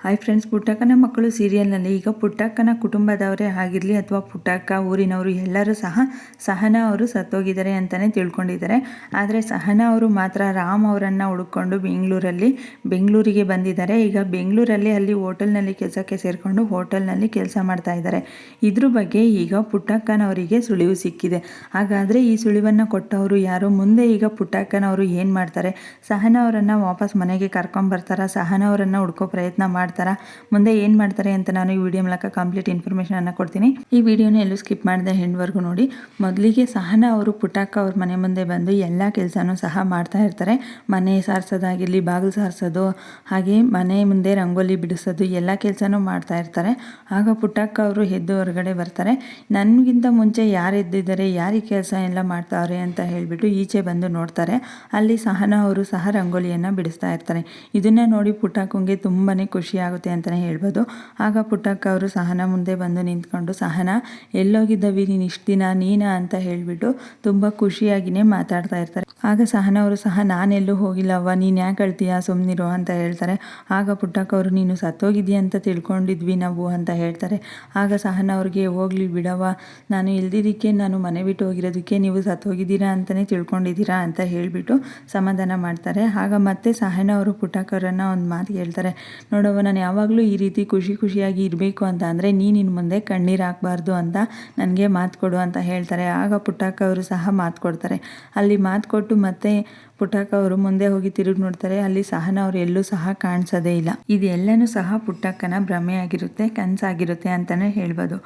Hi friends ಪುಟ್ಟಕ್ಕನ ಮಕ್ಕಳು ಸೀರಿಯಲ್ನಲ್ಲಿ ಈಗ ಪುಟ್ಟಕ್ಕನ ಕುಟುಂಬದವರೇ ಆಗಿರಲಿ ಅಥವಾ ಪುಟ್ಟಕ್ಕ ಊರಿನವರು ಎಲ್ಲರೂ ಸಹ ಸಹನ ಅವರು ಸತ್ತೋಗಿದ್ದಾರೆ ಅಂತಲೇ ತಿಳ್ಕೊಂಡಿದ್ದಾರೆ. ಆದರೆ ಸಹನ ಅವರು ಮಾತ್ರ ರಾಮ್ ಅವರನ್ನು ಹುಡುಕೊಂಡು ಬೆಂಗಳೂರಲ್ಲಿ, ಬೆಂಗಳೂರಿಗೆ ಬಂದಿದ್ದಾರೆ. ಈಗ ಬೆಂಗಳೂರಲ್ಲಿ ಅಲ್ಲಿ ಹೋಟೆಲ್ನಲ್ಲಿ ಕೆಲಸಕ್ಕೆ ಸೇರಿಕೊಂಡು ಹೋಟೆಲ್ನಲ್ಲಿ ಕೆಲಸ ಮಾಡ್ತಾ ಇದ್ದಾರೆ. ಇದ್ರ ಬಗ್ಗೆ ಈಗ ಪುಟ್ಟಕ್ಕನವರಿಗೆ ಸುಳಿವು ಸಿಕ್ಕಿದೆ. ಹಾಗಾದರೆ ಈ ಸುಳಿವನ್ನು ಕೊಟ್ಟವರು ಯಾರು? ಮುಂದೆ ಈಗ ಪುಟ್ಟಕ್ಕನವರು ಏನು ಮಾಡ್ತಾರೆ? ಸಹನ ಅವರನ್ನು ವಾಪಸ್ ಮನೆಗೆ ಕರ್ಕೊಂಬರ್ತಾರ ಸಹನ ಅವರನ್ನು ಹುಡ್ಕೋ ಪ್ರಯತ್ನ ಮಾಡಿ ಮಾಡ್ತಾರಾ? ಮುಂದೆ ಏನು ಮಾಡ್ತಾರೆ ಅಂತ ನಾನು ಈ ವಿಡಿಯೋ ಮೂಲಕ ಕಂಪ್ಲೀಟ್ ಇನ್ಫಾರ್ಮೇಷನ್ ಕೊಡ್ತೀನಿ. ಈ ವಿಡಿಯೋನ ಎಲ್ಲೂ ಸ್ಕಿಪ್ ಮಾಡಿದೆ ಹೆಣ್ವರೆಗೂ ನೋಡಿ. ಮೊದಲಿಗೆ ಸಹನ ಅವರು ಪುಟಾಕ ಅವ್ರ ಮನೆ ಮುಂದೆ ಬಂದು ಎಲ್ಲ ಕೆಲಸನೂ ಸಹ ಮಾಡ್ತಾ ಇರ್ತಾರೆ. ಮನೆ ಸಾರಿಸೋದಾಗಿರಲಿ, ಬಾಗಿಲು ಸಾರಿಸೋದು, ಹಾಗೆ ಮನೆ ಮುಂದೆ ರಂಗೋಲಿ ಬಿಡಿಸೋದು, ಎಲ್ಲ ಕೆಲಸನೂ ಮಾಡ್ತಾ ಇರ್ತಾರೆ. ಆಗ ಪುಟಾಕ ಅವರು ಎದ್ದು ಹೊರಗಡೆ ಬರ್ತಾರೆ. ನನಗಿಂತ ಮುಂಚೆ ಯಾರು ಎದ್ದಿದ್ದಾರೆ ಯಾರಿಗೆ ಕೆಲಸ ಎಲ್ಲ ಮಾಡ್ತಾವ್ರೆ ಅಂತ ಹೇಳಿಬಿಟ್ಟು ಈಚೆ ಬಂದು ನೋಡ್ತಾರೆ. ಅಲ್ಲಿ ಸಹನ ಅವರು ಸಹ ರಂಗೋಲಿಯನ್ನು ಬಿಡಿಸ್ತಾ ಇರ್ತಾರೆ. ಇದನ್ನು ನೋಡಿ ಪುಟಾಕುಂಗೆ ತುಂಬಾ ಖುಷಿ ಆಗುತ್ತೆ ಅಂತಲೇ ಹೇಳ್ಬೋದು. ಆಗ ಪುಟ್ಟಕ್ಕ ಅವರು ಸಹನ ಮುಂದೆ ಬಂದು ನಿಂತ್ಕೊಂಡು, ಸಹನ, ಎಲ್ಲೋಗಿದ್ದವಿ ನೀನು ಇಷ್ಟು ದಿನ, ನೀನಾ? ಅಂತ ಹೇಳಿಬಿಟ್ಟು ತುಂಬ ಖುಷಿಯಾಗಿಯೇ ಮಾತಾಡ್ತಾ ಇರ್ತಾರೆ. ಆಗ ಸಹನ ಅವರು, ಸಹ, ನಾನೆಲ್ಲೂ ಹೋಗಿಲ್ಲವ್ವ ನೀನು ಯಾಕೆ ಅಳ್ತೀಯ? ಸುಮ್ಮನಿರು ಅಂತ ಹೇಳ್ತಾರೆ. ಆಗ ಪುಟ್ಟಕ್ಕ ಅವರು, ನೀನು ಸತ್ತೋಗಿದ್ದೀಯ ಅಂತ ತಿಳ್ಕೊಂಡಿದ್ವಿ ನಾವು ಅಂತ ಹೇಳ್ತಾರೆ. ಆಗ ಸಹನ ಅವ್ರಿಗೆ, ಹೋಗ್ಲಿ ಬಿಡವ್ವ, ನಾನು ಇಲ್ದಿದ್ದಕ್ಕೆ ನಾನು ಮನೆ ಬಿಟ್ಟು ಹೋಗಿರೋದಕ್ಕೆ ನೀವು ಸತ್ತೋಗಿದ್ದೀರಾ ಅಂತಲೇ ತಿಳ್ಕೊಂಡಿದ್ದೀರಾ? ಅಂತ ಹೇಳಿಬಿಟ್ಟು ಸಮಾಧಾನ ಮಾಡ್ತಾರೆ. ಆಗ ಮತ್ತೆ ಸಹನ ಅವರು ಪುಟ್ಟಕ್ಕವರನ್ನು ಒಂದು ಮಾತು ಹೇಳ್ತಾರೆ. ನೋಡವ್ವ ನಾನು ಯಾವಾಗಲೂ ಈ ರೀತಿ ಖುಷಿ ಖುಷಿಯಾಗಿ ಇರಬೇಕು ಅಂತ ಅಂದರೆ ನೀನು ಇನ್ನು ಮುಂದೆ ಕಣ್ಣೀರು ಹಾಕಬಾರ್ದು ಅಂತ ನನಗೆ ಮಾತು ಕೊಡು ಅಂತ ಹೇಳ್ತಾರೆ. ಆಗ ಪುಟ್ಟಕ್ಕ ಅವರು ಸಹ ಮಾತು ಕೊಡ್ತಾರೆ. ಅಲ್ಲಿ ಮಾತು ಕೊಟ್ಟು ಮತ್ತೆ ಪುಟ್ಟಕ್ಕ ಅವರು ಮುಂದೆ ಹೋಗಿ ತಿರುಗಿ ನೋಡ್ತಾರೆ, ಅಲ್ಲಿ ಸಹನ ಅವರು ಎಲ್ಲೂ ಸಹ ಕಾಣಿಸೋದೇ ಇಲ್ಲ. ಇದೆಲ್ಲನೂ ಸಹ ಪುಟ್ಟಕ್ಕನ ಭ್ರಮೆಯಾಗಿರುತ್ತೆ, ಕನಸಾಗಿರುತ್ತೆ ಅಂತಾನೆ ಹೇಳ್ಬೋದು.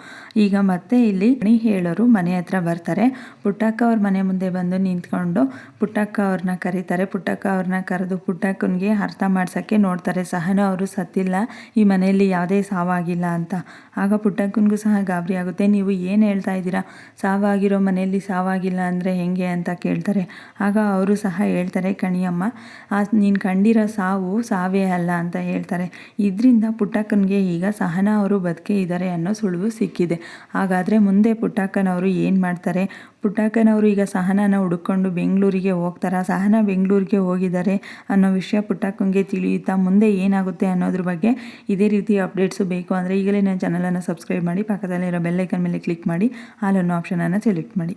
ಈಗ ಮತ್ತೆ ಇಲ್ಲಿ ಮಣಿ ಹೇಳೋರು ಮನೆ ಹತ್ರ ಬರ್ತಾರೆ. ಪುಟ್ಟಕ್ಕ ಅವ್ರ ಮನೆ ಮುಂದೆ ಬಂದು ನಿಂತ್ಕೊಂಡು ಪುಟ್ಟಕ್ಕ ಅವ್ರನ್ನ ಕರೀತಾರೆ. ಪುಟ್ಟಕ್ಕ ಅವ್ರನ್ನ ಕರೆದು ಪುಟ್ಟಕ್ಕನಿಗೆ ಅರ್ಥ ಮಾಡ್ಸೋಕ್ಕೆ ನೋಡ್ತಾರೆ. ಸಹನ ಅವರು ಸತ್ತಿಲ್ಲ, ಈ ಮನೆಯಲ್ಲಿ ಯಾವುದೇ ಸಾವಾಗಿಲ್ಲ ಅಂತ. ಆಗ ಪುಟ್ಟಕ್ಕನಿಗೂ ಸಹ ಗಾಬರಿ ಆಗುತ್ತೆ. ನೀವು ಏನು ಹೇಳ್ತಾ ಇದ್ದೀರಾ? ಸಾವಾಗಿರೋ ಮನೆಯಲ್ಲಿ ಸಾವಾಗಿಲ್ಲ ಅಂದರೆ ಹೆಂಗೆ ಅಂತ ಕೇಳ್ತಾರೆ. ಆಗ ಅವರು ಸಹ ಹೇಳ್ತಾರೆ, ಕಣಿಯಮ್ಮ, ಆ ನೀನು ಕಂಡಿರೋ ಸಾವು ಸಾವೇ ಅಲ್ಲ ಅಂತ ಹೇಳ್ತಾರೆ. ಇದರಿಂದ ಪುಟ್ಟಕ್ಕನಿಗೆ ಈಗ ಸಹನ ಅವರು ಬದುಕೆ ಇದ್ದಾರೆ ಅನ್ನೋ ಸುಳಿವು ಸಿಕ್ಕಿದೆ. ಹಾಗಾದರೆ ಮುಂದೆ ಪುಟ್ಟಕ್ಕನವರು ಏನು ಮಾಡ್ತಾರೆ? ಪುಟ್ಟಕ್ಕನವರು ಈಗ ಸಹನನ ಹುಡುಕೊಂಡು ಬೆಂಗಳೂರಿಗೆ ಹೋಗ್ತಾರಾ? ಸಹನ ಬೆಂಗಳೂರಿಗೆ ಹೋಗಿದ್ದಾರೆ ಅನ್ನೋ ವಿಷಯ ಪುಟ್ಟಕ್ಕನಿಗೆ ತಿಳಿಯುತ್ತಾ ಮುಂದೆ ಏನಾಗುತ್ತೆ ಅನ್ನೋದ್ರ ಬಗ್ಗೆ ಇದೇ ರೀತಿ ಅಪ್ಡೇಟ್ಸು ಬೇಕು ಅಂದರೆ ಈಗಲೇ ನನ್ನ ಚಾನಲನ್ನು ಸಬ್ಸ್ಕ್ರೈಬ್ ಮಾಡಿ, ಪಕ್ಕದಲ್ಲಿರೋ ಬೆಲ್ಲೈಕನ್ ಮೇಲೆ ಕ್ಲಿಕ್ ಮಾಡಿ, ಹಾಲನ್ನು ಆಪ್ಷನನ್ನು ಸೆಲೆಕ್ಟ್ ಮಾಡಿ.